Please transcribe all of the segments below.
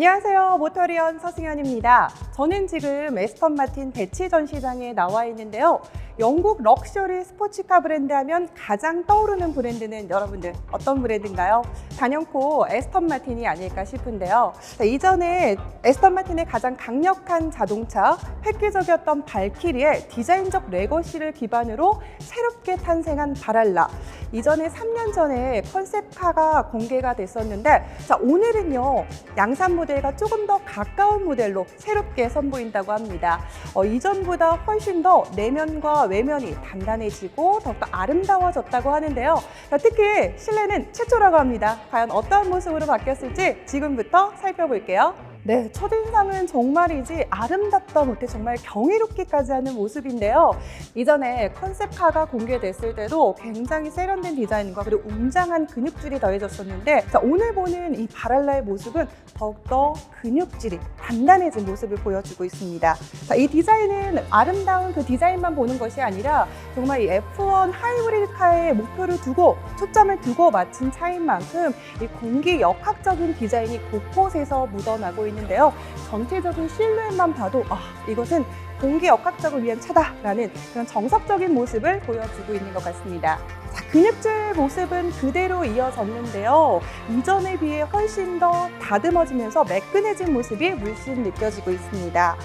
안녕하세요. 모터리언 서승현입니다. 저는 지금 에스턴 마틴 대치 전 시장에 나와 있는데요. 영국 럭셔리 스포츠카 브랜드 하면 가장 떠오르는 브랜드는 여러분들 어떤 브랜드인가요? 단연코 에스턴 마틴이 아닐까 싶은데요. 자, 이전에 에스턴 마틴의 가장 강력한 자동차, 획기적이었던 발키리의 디자인적 레거시를 기반으로 새롭게 탄생한 바랄라. 이전에 3년 전에 컨셉카가 공개가 됐었는데 자, 오늘은요 양산 모델과 조금 더 가까운 모델로 새롭게 선보인다고 합니다. 어, 이전보다 훨씬 더 내면과 외면이 단단해지고 더욱더 아름다워졌다고 하는데요. 자, 특히 실내는 최초라고 합니다. 과연 어떠한 모습으로 바뀌었을지 지금부터 살펴볼게요. 네, 첫인상은 정말이지 아름답다 못해 정말 경이롭기까지 하는 모습인데요. 이전에 컨셉카가 공개됐을 때도 굉장히 세련된 디자인과 그리고 웅장한 근육질이 더해졌었는데 자, 오늘 보는 이 바랄라의 모습은 더욱더 근육질이 단단해진 모습을 보여주고 있습니다. 자, 이 디자인은 아름다운 그 디자인만 보는 것이 아니라 정말 이 F1 하이브리드카에 목표를 두고 초점을 두고 맞춘 차인 만큼 이 공기 역학적인 디자인이 곳곳에서 묻어나고 있는 데요. 전체적인 실루엣만 봐도 아, 이것은 공기 역학적을 위한 차다라는 그런 정석적인 모습을 보여주고 있는 것 같습니다. 자, 근육질 모습은 그대로 이어졌는데요. 이전에 비해 훨씬 더 다듬어지면서 매끈해진 모습이 물씬 느껴지고 있습니다.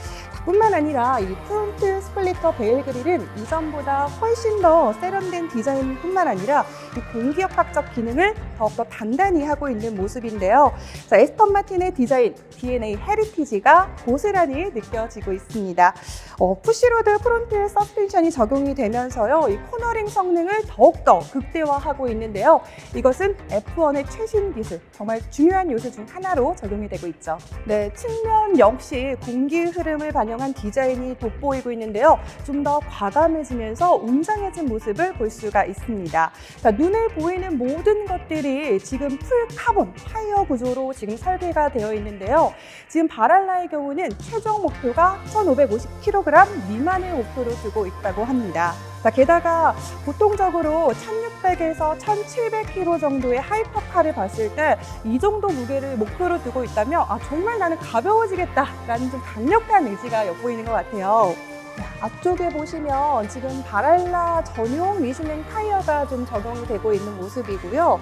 자, 뿐만 아니라 이 프론트 스플리터 베일 그릴은 이전보다 훨씬 더 세련된 디자인뿐만 아니라 이 공기역학적 기능을 더욱더 단단히 하고 있는 모습인데요. 자, 에스턴 마틴의 디자인, DNA 헤리티지가 고스란히 느껴지고 있습니다. 어, 푸시로드 프론트 서스펜션이 적용이 되면서요, 이 코너링 성능을 더욱더 극대화하고 있는데요. 이것은 F1의 최신 기술, 정말 중요한 요소 중 하나로 적용이 되고 있죠. 네, 측면 역시 공기 흐름을 반영 한 디자인이 돋보이고 있는데요. 좀 더 과감해지면서 웅장해진 모습을 볼 수가 있습니다. 자, 눈에 보이는 모든 것들이 지금 풀 카본 타이어 구조로 지금 설계가 되어 있는데요. 지금 바랄라의 경우는 최종 목표가 1,550kg 미만의 목표로 두고 있다고 합니다. 자, 게다가 보통적으로 1,600에서 1,700kg 정도의 하이퍼카를 봤을 때 이 정도 무게를 목표로 두고 있다면 아, 정말 나는 가벼워지겠다라는 좀 강력한 의지가 엿보이는 것 같아요. 네, 앞쪽에 보시면 지금 바랄라 전용 미슐랭 타이어가 좀 적용이 되고 있는 모습이고요.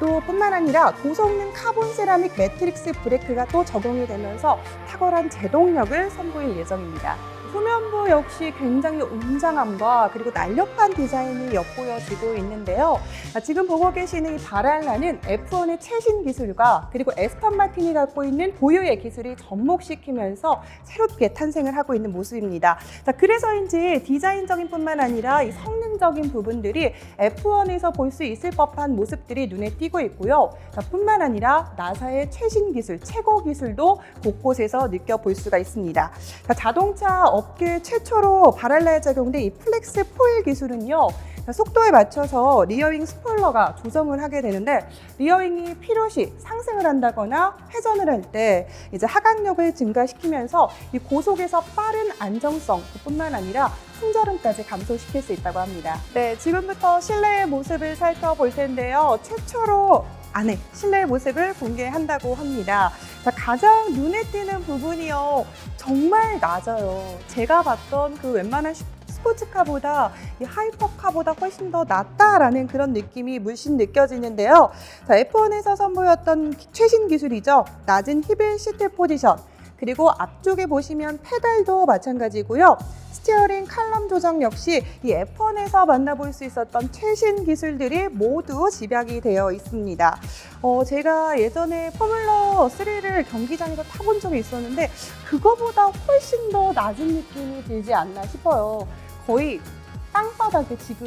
또 뿐만 아니라 고성능 카본 세라믹 매트릭스 브레이크가 또 적용이 되면서 탁월한 제동력을 선보일 예정입니다. 후면부 역시 굉장히 웅장함과 그리고 날렵한 디자인이 엿보여지고 있는데요. 자, 지금 보고 계시는 이 바랄라는 F1의 최신 기술과 그리고 에스턴 마틴이 갖고 있는 고유의 기술이 접목시키면서 새롭게 탄생을 하고 있는 모습입니다. 자, 그래서인지 디자인적인 뿐만 아니라 이 성능적인 부분들이 F1에서 볼 수 있을 법한 모습들이 눈에 띄고 있고요. 자, 뿐만 아니라 나사의 최신 기술, 최고 기술도 곳곳에서 느껴볼 수가 있습니다. 자, 자동차 업계 최초로 바랄라에 적용된 이 플렉스 포일 기술은요. 자, 속도에 맞춰서 리어윙 스포일러가 조정을 하게 되는데 리어윙이 필요시 상승을 한다거나 회전을 할 때 이제 하강력을 증가시키면서 이 고속에서 빠른 안정성 뿐만 아니라 풍절음까지 감소시킬 수 있다고 합니다. 네, 지금부터 실내의 모습을 살펴볼 텐데요. 최초로 안에 실내의 모습을 공개한다고 합니다. 자, 가장 눈에 띄는 부분이요. 정말 낮아요. 제가 봤던 그 웬만한 슈- 스포츠카보다 이 하이퍼카보다 훨씬 더 낫다라는 그런 느낌이 물씬 느껴지는데요. 자, F1에서 선보였던 최신 기술이죠. 낮은 힙의 시트 포지션. 그리고 앞쪽에 보시면 페달도 마찬가지고요. 스티어링 칼럼 조정 역시 이 F1에서 만나볼 수 있었던 최신 기술들이 모두 집약이 되어 있습니다. 어, 제가 예전에 포뮬러 3를 경기장에서 타본 적이 있었는데 그거보다 훨씬 더 낮은 느낌이 들지 않나 싶어요. 거의 땅바닥에 지금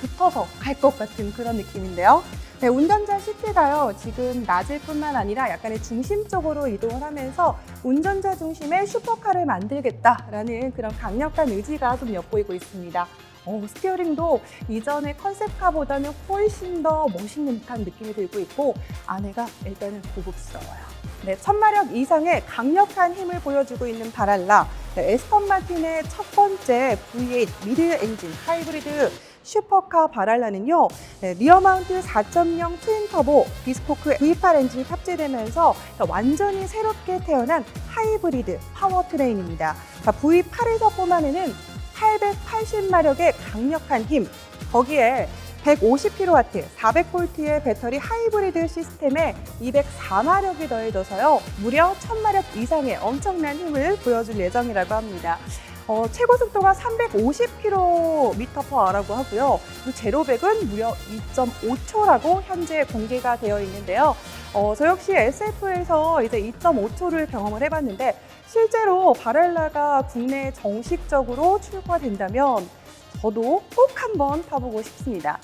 붙어서 갈 것 같은 그런 느낌인데요. 네, 운전자 시트가요, 지금 낮을 뿐만 아니라 약간의 중심 쪽으로 이동을 하면서 운전자 중심의 슈퍼카를 만들겠다라는 그런 강력한 의지가 좀 엿보이고 있습니다. 어, 스티어링도 이전의 컨셉카보다는 훨씬 더 멋있는 듯한 느낌이 들고 있고 안에가 일단은 고급스러워요. 네, 천마력 이상의 강력한 힘을 보여주고 있는 바랄라 네, 에스턴 마틴의 첫 번째 V8 미드 엔진 하이브리드 슈퍼카 바랄라는요 네, 리어 마운트 4.0 트윈 터보 비스포크 V8 엔진이 탑재되면서 완전히 새롭게 태어난 하이브리드 파워트레인입니다. V8에서 뿜어내는 880마력의 강력한 힘 거기에 150kW, 400V의 배터리 하이브리드 시스템에 204마력이 더해져서요. 무려 1000마력 이상의 엄청난 힘을 보여줄 예정이라고 합니다. 어, 최고 속도가 350km/h라고 하고요. 제로백은 무려 2.5초라고 현재 공개가 되어 있는데요. 어, 저 역시 SF에서 이제 2.5초를 경험을 해봤는데 실제로 바렐라가 국내에 정식적으로 출고가 된다면 저도 꼭 한번 타보고 싶습니다.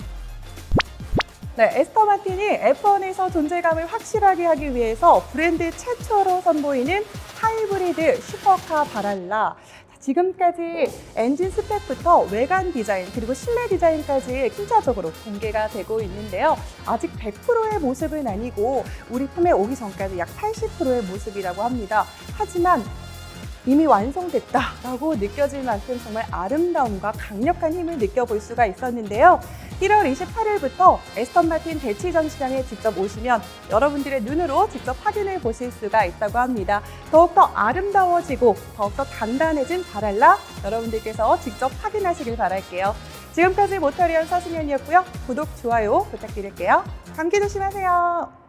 네, 에스터 마틴이 F1에서 존재감을 확실하게 하기 위해서 브랜드 최초로 선보이는 하이브리드 슈퍼카 바랄라. 지금까지 엔진 스펙부터 외관 디자인 그리고 실내 디자인까지 순차적으로 공개가 되고 있는데요. 아직 100%의 모습은 아니고 우리 품에 오기 전까지 약 80%의 모습이라고 합니다. 하지만 이미 완성됐다라고 느껴질 만큼 정말 아름다움과 강력한 힘을 느껴볼 수가 있었는데요. 1월 28일부터 에스턴 마틴 대치전 시장에 직접 오시면 여러분들의 눈으로 직접 확인해 보실 수가 있다고 합니다. 더욱더 아름다워지고 더욱더 단단해진 바랄라 여러분들께서 직접 확인하시길 바랄게요. 지금까지 모터리언 서승현이었고요. 구독, 좋아요 부탁드릴게요. 감기 조심하세요.